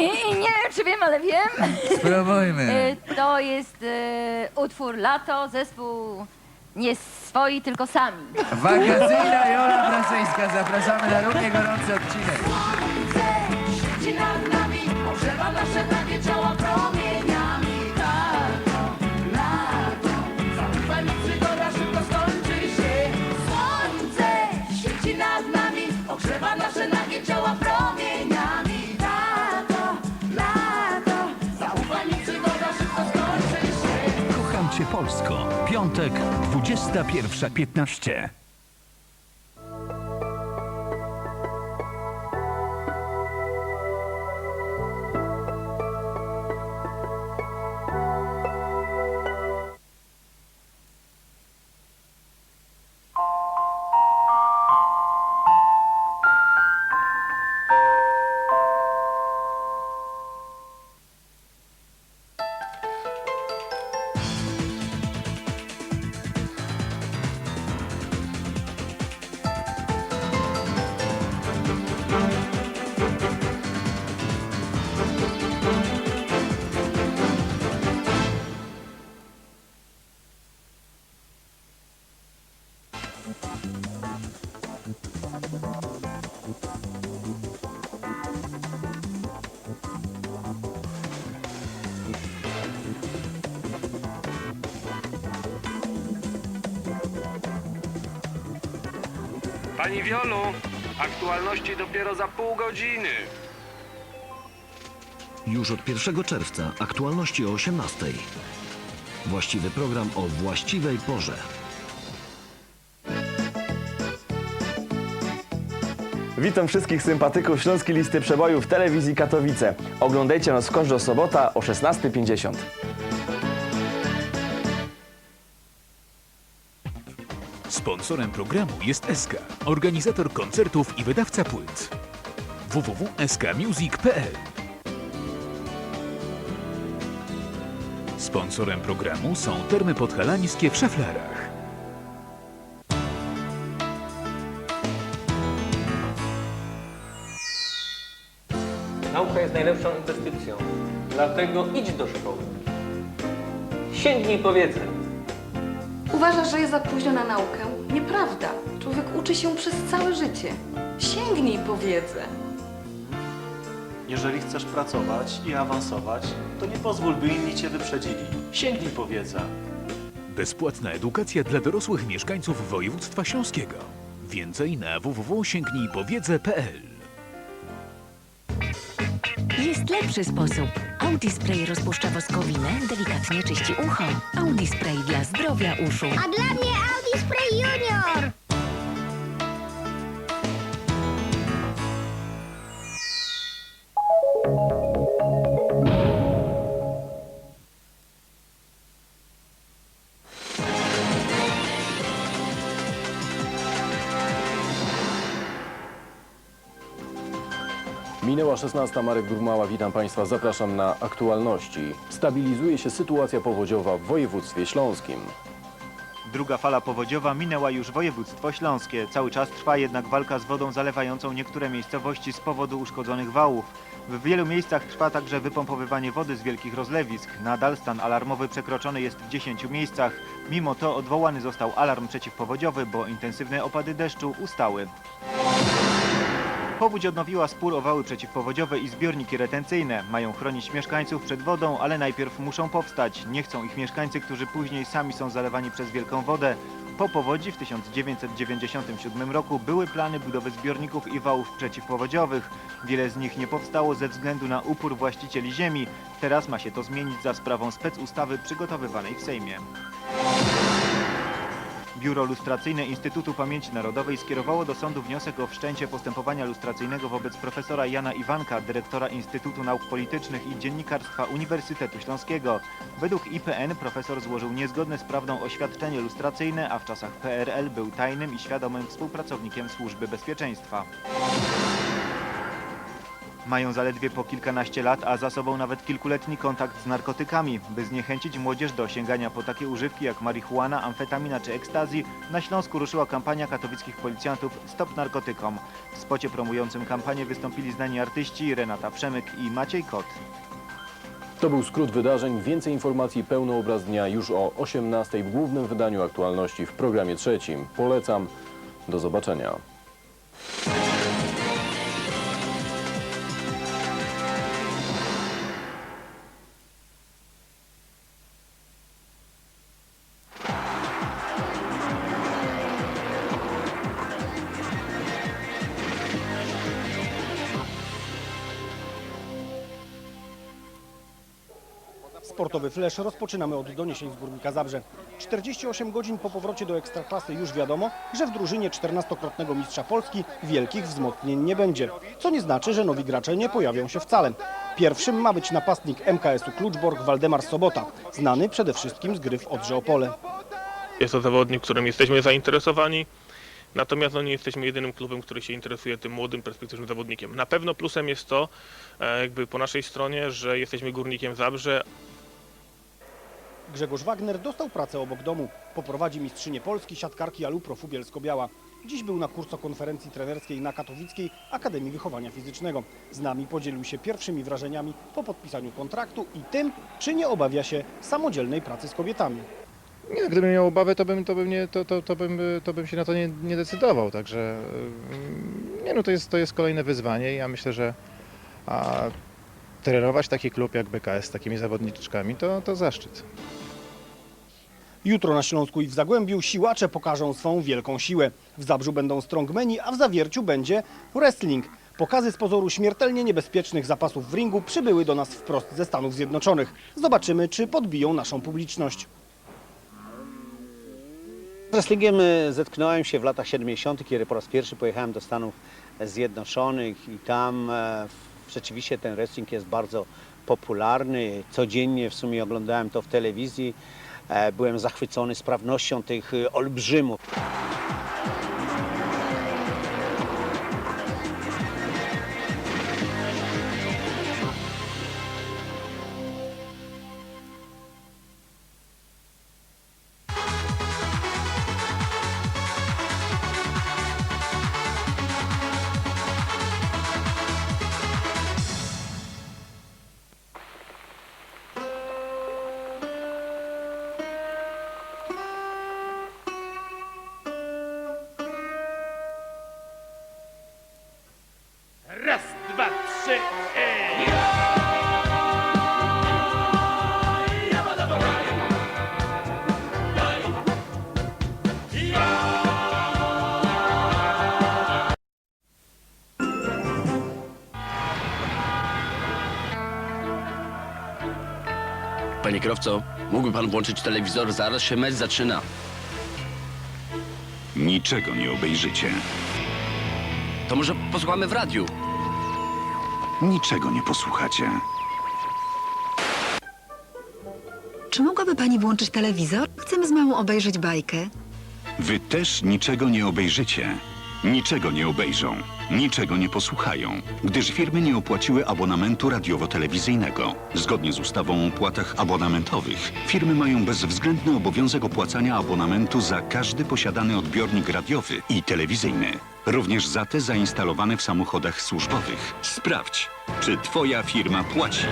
I, I nie wiem, czy wiem, ale wiem. Spróbujmy. E, To jest e, utwór Lato, zespół nie swoi, tylko sami. Wakacyjna Jola Brazyjska. Zapraszamy na równie gorący odcinek. Świeci nad nami, ogrzewa nasze Piątek, 21.15. Pani Wiolu, aktualności dopiero za pół godziny. Już od 1 czerwca aktualności o 18. Właściwy program o właściwej porze. Witam wszystkich sympatyków Śląskiej Listy Przebojów telewizji Katowice. Oglądajcie nas w każdą sobota o 16.50. Sponsorem programu jest SK, organizator koncertów i wydawca płyt. www.skmusic.pl Sponsorem programu są Termy Podhalańskie w Szaflarach. Nauka jest najlepszą inwestycją. Dlatego idź do szkoły. Sięgnij po wiedzę. Uważasz, że jest za późno na naukę? Nieprawda. Człowiek uczy się przez całe życie. Sięgnij po wiedzę. Jeżeli chcesz pracować i awansować, to nie pozwól, by inni cię wyprzedzili. Sięgnij po wiedzę. Bezpłatna edukacja dla dorosłych mieszkańców województwa śląskiego. Więcej na www.sięgnijpowiedzę.pl Jest lepszy sposób. Audi Spray rozpuszcza woskowinę, delikatnie czyści ucho. Audi Spray dla zdrowia uszu. A dla mnie Spray Junior! Minęła 16. Marek Durmała, witam Państwa, zapraszam na aktualności. Stabilizuje się sytuacja powodziowa w województwie śląskim. Druga fala powodziowa minęła już województwo śląskie. Cały czas trwa jednak walka z wodą zalewającą niektóre miejscowości z powodu uszkodzonych wałów. W wielu miejscach trwa także wypompowywanie wody z wielkich rozlewisk. Nadal stan alarmowy przekroczony jest w 10 miejscach. Mimo to odwołany został alarm przeciwpowodziowy, bo intensywne opady deszczu ustały. Powódź odnowiła spór o wały przeciwpowodziowe i zbiorniki retencyjne. Mają chronić mieszkańców przed wodą, ale najpierw muszą powstać. Nie chcą ich mieszkańcy, którzy później sami są zalewani przez wielką wodę. Po powodzi w 1997 roku były plany budowy zbiorników i wałów przeciwpowodziowych. Wiele z nich nie powstało ze względu na upór właścicieli ziemi. Teraz ma się to zmienić za sprawą specustawy przygotowywanej w Sejmie. Biuro Lustracyjne Instytutu Pamięci Narodowej skierowało do sądu wniosek o wszczęcie postępowania lustracyjnego wobec profesora Jana Iwanka, dyrektora Instytutu Nauk Politycznych i Dziennikarstwa Uniwersytetu Śląskiego. Według IPN profesor złożył niezgodne z prawdą oświadczenie lustracyjne, a w czasach PRL był tajnym i świadomym współpracownikiem Służby Bezpieczeństwa. Mają zaledwie po kilkanaście lat, a za sobą nawet kilkuletni kontakt z narkotykami. By zniechęcić młodzież do sięgania po takie używki jak marihuana, amfetamina czy ekstazji, na Śląsku ruszyła kampania katowickich policjantów Stop Narkotykom. W spocie promującym kampanię wystąpili znani artyści Renata Przemyk i Maciej Kot. To był skrót wydarzeń. Więcej informacji, pełny obraz dnia już o 18 w głównym wydaniu aktualności w programie trzecim. Polecam. Do zobaczenia. Sportowy Flash rozpoczynamy od doniesień z Górnika Zabrze. 48 godzin po powrocie do Ekstraklasy już wiadomo, że w drużynie 14-krotnego mistrza Polski wielkich wzmocnień nie będzie. Co nie znaczy, że nowi gracze nie pojawią się wcale. Pierwszym ma być napastnik MKS-u Kluczbork Waldemar Sobota, znany przede wszystkim z gry w Odrze Opole. Jest to zawodnik, którym jesteśmy zainteresowani. Natomiast no, nie jesteśmy jedynym klubem, który się interesuje tym młodym, perspektywicznym zawodnikiem. Na pewno plusem jest to, e, jakby po naszej stronie, że jesteśmy górnikiem Zabrze, Grzegorz Wagner dostał pracę obok domu. Poprowadzi mistrzynię Polski siatkarki Alupro Bielsko-Biała. Dziś był na kursokonferencji trenerskiej na Katowickiej Akademii Wychowania Fizycznego. Z nami podzielił się pierwszymi wrażeniami po podpisaniu kontraktu i tym, czy nie obawia się samodzielnej pracy z kobietami. Nie, gdybym miał obawę, to bym, to bym, nie, to, to, to bym, to bym się na to nie, nie decydował. Także ym, nie, no to, jest, to jest kolejne wyzwanie ja myślę, że a, trenować taki klub jak BKS z takimi zawodniczkami to, to zaszczyt. Jutro na Śląsku i w Zagłębiu siłacze pokażą swą wielką siłę. W Zabrzu będą strongmeni, a w Zawierciu będzie wrestling. Pokazy z pozoru śmiertelnie niebezpiecznych zapasów w ringu przybyły do nas wprost ze Stanów Zjednoczonych. Zobaczymy, czy podbiją naszą publiczność. Z wrestlingiem e, zetknąłem się w latach 70., kiedy po raz pierwszy pojechałem do Stanów Zjednoczonych i tam e, w- rzeczywiście ten wrestling jest bardzo popularny. Codziennie w sumie oglądałem to w telewizji. E, Byłem zachwycony sprawnością tych e, olbrzymów. Panie kierowco, mógłby pan włączyć telewizor? Zaraz się mecz zaczyna. Niczego nie obejrzycie. To może posłuchamy w radiu? Niczego nie posłuchacie. Czy mogłaby pani włączyć telewizor? Chcemy z mamą obejrzeć bajkę. Wy też niczego nie obejrzycie. Niczego nie obejrzą, niczego nie posłuchają, gdyż firmy nie opłaciły abonamentu radiowo-telewizyjnego. Zgodnie z ustawą o opłatach abonamentowych, firmy mają bezwzględny obowiązek opłacania abonamentu za każdy posiadany odbiornik radiowy i telewizyjny, również za te zainstalowane w samochodach służbowych. Sprawdź, czy Twoja firma płaci.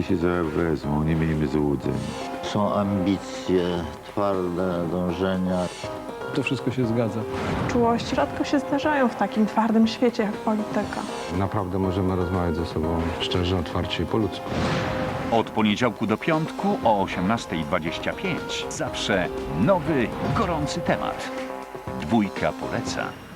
Politycy się za wezmą, nie miejmy złudzeń. Są ambicje, twarde dążenia. To wszystko się zgadza. Czułość rzadko się zdarzają w takim twardym świecie jak polityka. Naprawdę możemy rozmawiać ze sobą szczerze, otwarcie i po ludzku. Od poniedziałku do piątku o 18.25 zawsze nowy, gorący temat. Dwójka poleca.